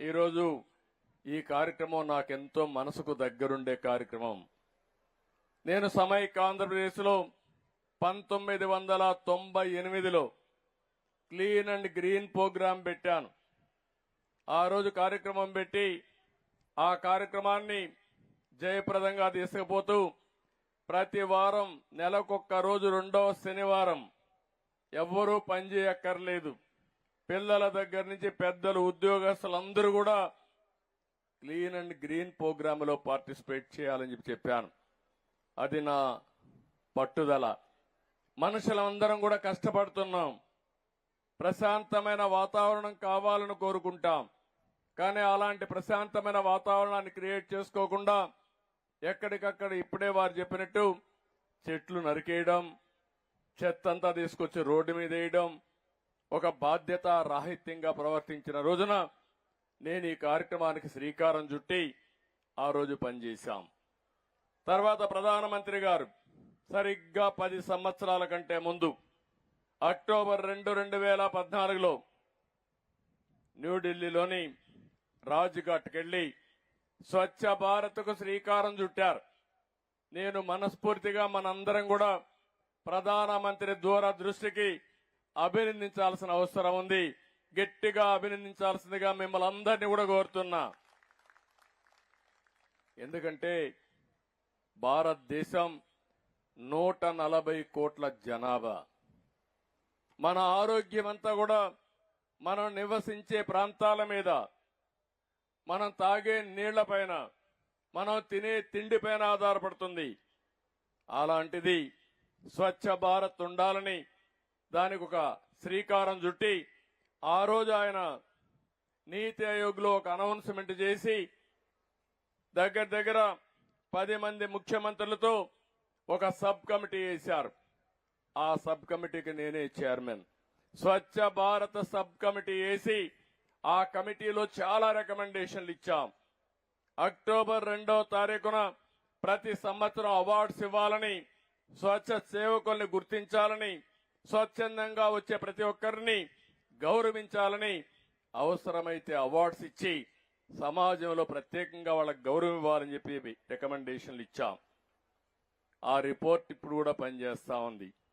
ఈరోజు ఈ కార్యక్రమం నాకెంతో మనసుకు దగ్గరుండే కార్యక్రమం. నేను సమైక్య ఆంధ్రప్రదేశ్లో పంతొమ్మిది వందల తొంభై ఎనిమిదిలో క్లీన్ అండ్ గ్రీన్ ప్రోగ్రాం పెట్టాను. ఆ రోజు కార్యక్రమం పెట్టి ఆ కార్యక్రమాన్ని జయప్రదంగా తీసుకుపోతూ ప్రతి వారం నెలకొక్క రోజు రెండవ శనివారం ఎవ్వరూ పనిచేయక్కర్లేదు పిల్లల దగ్గర నుంచి పెద్దలు ఉద్యోగస్తులందరూ కూడా క్లీన్ అండ్ గ్రీన్ ప్రోగ్రాంలో పార్టిసిపేట్ చేయాలని చెప్పి చెప్పాను. అది నా పట్టుదల. మనుషులందరం కూడా కష్టపడుతున్నాం. ప్రశాంతమైన వాతావరణం కావాలని కోరుకుంటాం. కానీ అలాంటి ప్రశాంతమైన వాతావరణాన్ని క్రియేట్ చేసుకోకుండా ఎక్కడికక్కడ ఇప్పుడే వారు చెప్పినట్టు చెట్లు నరికేయడం చెత్తంతా తీసుకొచ్చి రోడ్డు మీద వేయడం ఒక బాధ్యత రాహిత్యంగా ప్రవర్తించిన రోజున నేను ఈ కార్యక్రమానికి శ్రీకారం చుట్టి ఆ రోజు పనిచేశాం. తర్వాత ప్రధానమంత్రి గారు సరిగ్గా పది సంవత్సరాల కంటే ముందు అక్టోబర్ రెండు రెండు వేల పద్నాలుగులో న్యూఢిల్లీలోని రాజ్ఘాట్కెళ్ళి స్వచ్ఛ భారత్కు శ్రీకారం చుట్టారు. నేను మనస్ఫూర్తిగా మనందరం కూడా ప్రధానమంత్రి దూరదృష్టికి అభినందించాల్సిన అవసరం ఉంది. గట్టిగా అభినందించాల్సిందిగా మిమ్మల్ని అందరినీ కూడా కోరుతున్నా. ఎందుకంటే భారతదేశం నూట నలభై కోట్ల జనాభా. మన ఆరోగ్యం అంతా కూడా మనం నివసించే ప్రాంతాల మీద. మనం తాగే నీళ్ళపైన మనం తినే తిండిపైన ఆధారపడుతుంది. అలాంటిది స్వచ్ఛ భారత్ ఉండాలని దానికి ఒక శ్రీకారం చుట్టి ఆ రోజు ఆయన నీతి ఆయోగ్లో ఒక అనౌన్స్మెంట్ చేసి దగ్గర దగ్గర పది మంది ముఖ్యమంత్రులతో ఒక సబ్ కమిటీ వేశారు. ఆ సబ్ కమిటీకి నేనే chairman. Swachh Bharat sub committee వేసి ఆ కమిటీలో చాలా రికమెండేషన్లు ఇచ్చాం. అక్టోబర్ రెండవ తారీఖున ప్రతి సంవత్సరం అవార్డ్స్ ఇవ్వాలని స్వచ్ఛ సేవకుల్ని గుర్తించాలని స్వచ్ఛందంగా వచ్చే ప్రతి ఒక్కరిని గౌరవించాలని అవసరమైతే అవార్డ్స్ ఇచ్చి సమాజంలో ప్రత్యేకంగా వాళ్ళకి గౌరవం ఇవ్వాలని చెప్పి రికమెండేషన్లు ఇచ్చాం. ఆ రిపోర్ట్ ఇప్పుడు కూడా పనిచేస్తా ఉంది.